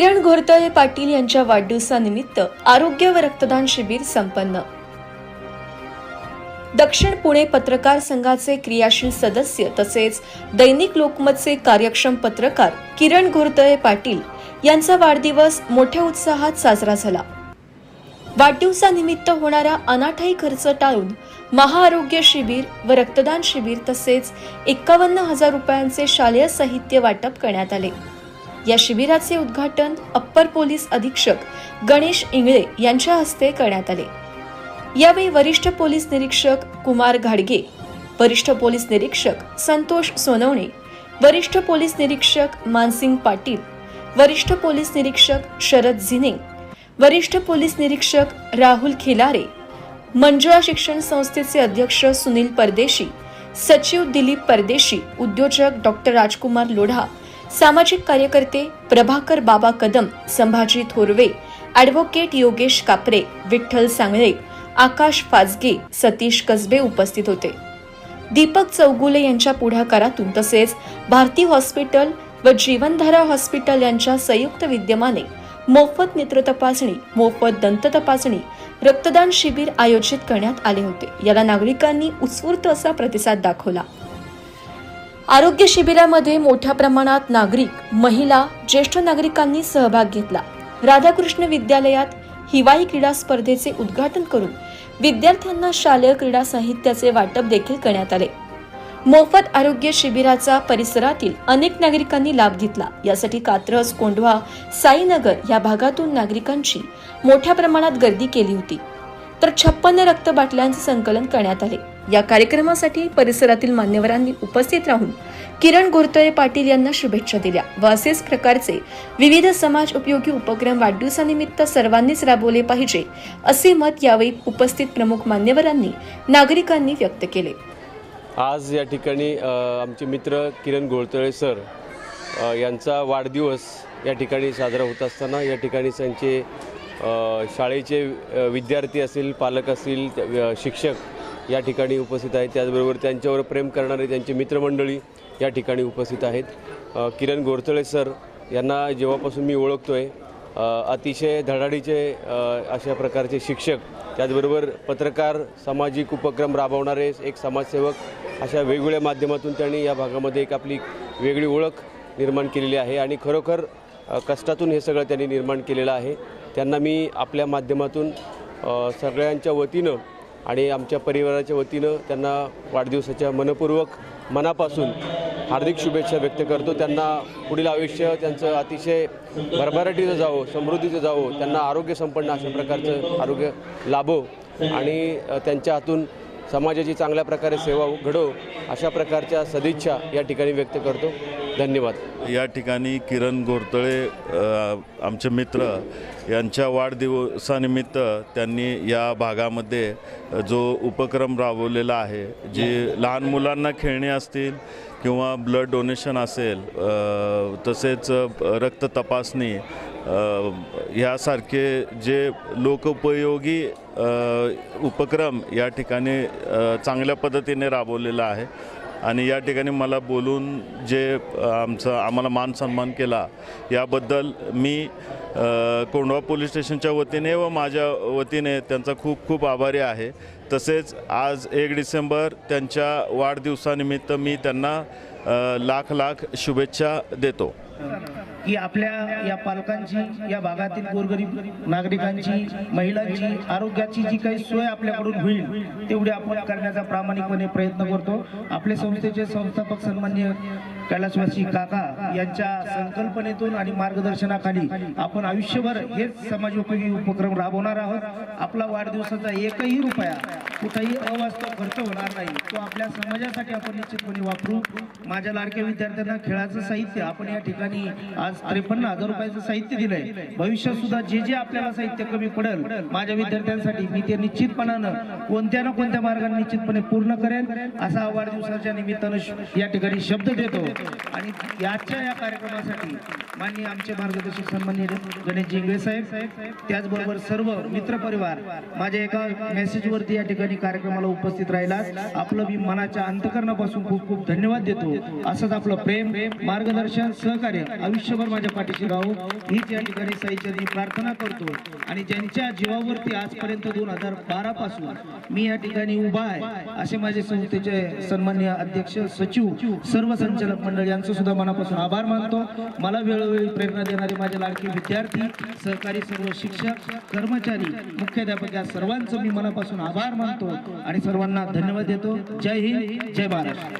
किरण घोरतळे पाटील यांच्या वाढदिवसानिमित्त आरोग्य व रक्तदान शिबिर संपन्न. दक्षिण पुणे पत्रकार संघाचे क्रियाशील सदस्य तसेच दैनिक लोकमतचे कार्यक्षम पत्रकार किरण घोरतळे पाटील यांचा वाढदिवस मोठ्या उत्साहात साजरा झाला. वाढदिवसानिमित्त होणारा अनाठाई खर्च टाळून महाआरोग्य शिबिर व रक्तदान शिबिर तसेच एक्कावन्न हजार रुपयांचे शालेय साहित्य वाटप करण्यात आले. या शिबिराचे उद्घाटन अप्पर पोलीस अधीक्षक गणेश इंगळे यांच्या हस्ते करण्यात आले. यावेळी वरिष्ठ पोलीस निरीक्षक कुमार घाडगे वरिष्ठ पोलीस निरीक्षक संतोष सोनवणे वरिष्ठ पोलीस निरीक्षक मानसिंग पाटील वरिष्ठ पोलीस निरीक्षक शरद झिने वरिष्ठ पोलीस निरीक्षक राहुल खिलारे मंजुळा शिक्षण संस्थेचे अध्यक्ष सुनील परदेशी सचिव दिलीप परदेशी उद्योजक डॉक्टर राजकुमार लोढा सामाजिक कार्यकर्ते प्रभाकर बाबा कदम संभाजी थोरवे ॲडव्होकेट योगेश कापरे विठ्ठल सांगळे आकाश फाजगे सतीश कसबे उपस्थित होते. दीपक चौगुले यांच्या पुढाकारातून तसेच भारती हॉस्पिटल व जीवनधारा हॉस्पिटल यांच्या संयुक्त विद्यमाने मोफत नेत्र तपासणी मोफत दंत तपासणी रक्तदान शिबिर आयोजित करण्यात आले होते. याला नागरिकांनी उत्स्फूर्त असा प्रतिसाद दाखवला. आरोग्य शिबिरामध्ये मोठ्या प्रमाणात नागरिक महिला ज्येष्ठ नागरिकांनी सहभाग घेतला. राधाकृष्ण विद्यालयात हिवाळी क्रीडा स्पर्धेचे उद्घाटन करून विद्यार्थ्यांना शालेय क्रीडा साहित्याचे वाटप देखील करण्यात आले. मोफत आरोग्य शिबिराचा परिसरातील अनेक नागरिकांनी लाभ घेतला. यासाठी कात्रज कोंढवा साईनगर या भागातून नागरिकांची मोठ्या प्रमाणात गर्दी केली होती. तर छप्पन्न रक्त बाटल्यांचे संकलन करण्यात आले. या कार्यक्रमासाठी परिसरातील मान्यवरांनी उपस्थित राहून किरण गोरतळे पाटील यांना शुभेच्छा दिल्या व असेच प्रकारचे विविध समाज उपयोगी उपक्रम वाढदिवसानिमित्त सर्वांनीच राबवले पाहिजे असे मत यावेळी उपस्थित प्रमुख मान्यवरांनी नागरिकांनी व्यक्त केले. आज या ठिकाणी आमचे मित्र किरण गोळतळे सर यांचा वाढदिवस या ठिकाणी साजरा होत असताना या ठिकाणी त्यांचे शाळेचे विद्यार्थी असतील पालक असतील शिक्षक या ठिकाणी उपस्थित आहेत. त्याचबरोबर त्यांच्यावर प्रेम करणारे त्यांचे मित्रमंडळी या ठिकाणी उपस्थित आहेत. किरण गोरतळे सर यांना जेव्हापासून मी ओळखतो आहे अतिशय धडाडीचे अशा प्रकारचे शिक्षक त्याचबरोबर पत्रकार सामाजिक उपक्रम राबवणारे एक समाजसेवक अशा वेगवेगळ्या माध्यमातून त्यांनी या भागामध्ये एक आपली वेगळी ओळख निर्माण केलेली आहे आणि खरोखर कष्टातून हे सगळं त्यांनी निर्माण केलेलं आहे. त्यांना मी आपल्या माध्यमातून सगळ्यांच्या वतीनं आणि आमच्या परिवाराच्या वतीनं त्यांना वाढदिवसाच्या मनपूर्वक मनापासून हार्दिक शुभेच्छा व्यक्त करतो. त्यांना पुढील आयुष्य त्यांचं अतिशय भरभराटीचं जावं समृद्धीचं जावं त्यांना आरोग्य संपन्न अशा प्रकारचं आरोग्य लाभो आणि त्यांच्या हातून समाजाची चांगल्या प्रकारे सेवा घडो अशा प्रकारच्या सदिच्छा या ठिकाणी व्यक्त करतो. धन्यवाद. या ठिकाणी किरण गोरतळे आमचे मित्र यांच्या वाढदिवसानिमित्त त्यांनी या भागामध्ये जो उपक्रम राबवलेला आहे जे लहान मुलांना खेळणे असतील किंवा ब्लड डोनेशन असेल तसेच रक्त तपासणी ह्यासारखे जे लोकोपयोगी उपक्रम या ठिकाणी चांगल्या पद्धतीने राबवलेला आहे. आणि या ठिकाणी मला बोलून जे आमचं आम्हाला मान सन्मान केला याबद्दल मी कोंढवा पोलीस स्टेशनच्या वतीने व माझ्या वतीने त्यांचा खूप खूप आभारी आहे. तसेच आज एक डिसेंबर त्यांच्या वाढदिवसानिमित्त मी त्यांना लाख लाख शुभेच्छा देतो. की आपल्या या पालकांची या भागातील गोरगरीब नागरिकांची महिलांची आरोग्याची जी काही सोय आपल्याकडून होईल तेवढी आपण करण्याचा प्रामाणिकपणे प्रयत्न करतो. आपल्या संस्थेचे संस्थापक सन्मान्य कैलासवासी काका यांच्या संकल्पनेतून आणि मार्गदर्शनाखाली आपण आयुष्यभर हेच समाजोपयोगी उपक्रम राबवणार आहोत. आपला वाढदिवसाचा एकही रुपया कुठेही अवास्तव खर्च होणार नाही. तो आपल्या समाजासाठी आपण निश्चितपणे वापरू. माझ्या लाडक्या विद्यार्थ्यांना खेळाचं साहित्य आपण या ठिकाणी आज त्रेपन्न हजार रुपयाचं साहित्य दिलंय. भविष्यात सुद्धा जे जे आपल्याला साहित्य कमी पडेल माझ्या विद्यार्थ्यांसाठी मी ते निश्चितपणानं कोणत्या ना कोणत्या मार्गाने निश्चितपणे पूर्ण करेन असा वाढदिवसाच्या निमित्तानं या ठिकाणी शब्द देतो. आणि याच्या या कार्यक्रमासाठी माननीय आमचे मार्गदर्शक संबंधित गणेश जिंगळे साहेब त्याचबरोबर सर्व मित्र परिवार माझ्या एका मेसेजवरती या ठिकाणी कार्यक्रमाला उपस्थित राहिला आपलं मी मनाच्या अंतकरणापासून खूप खूप धन्यवाद देतो. असंच आपलं प्रेम मार्गदर्शन सहकार्य आयुष्यभर माझ्या पाठीशी राहू. हीच या ठिकाणी साईचरणी प्रार्थना करतो. आणि ज्यांच्या जीवावरती आजपर्यंत दोन हजार बारा पासून मी या ठिकाणी उभा आहे असे माझे संस्थेचे सन्मान्य अध्यक्ष सचिव सर्व संचालक मंडळ यांचं सुद्धा मनापासून आभार मानतो. मला वेळोवेळी प्रेरणा देणारे माझे लाडके विद्यार्थी सहकारी सर्व शिक्षक कर्मचारी मुख्याध्यापक या सर्वांचं मी मनापासून आभार मानतो आणि सर्वांना धन्यवाद देतो. जय हिंद जय महाराष्ट्र.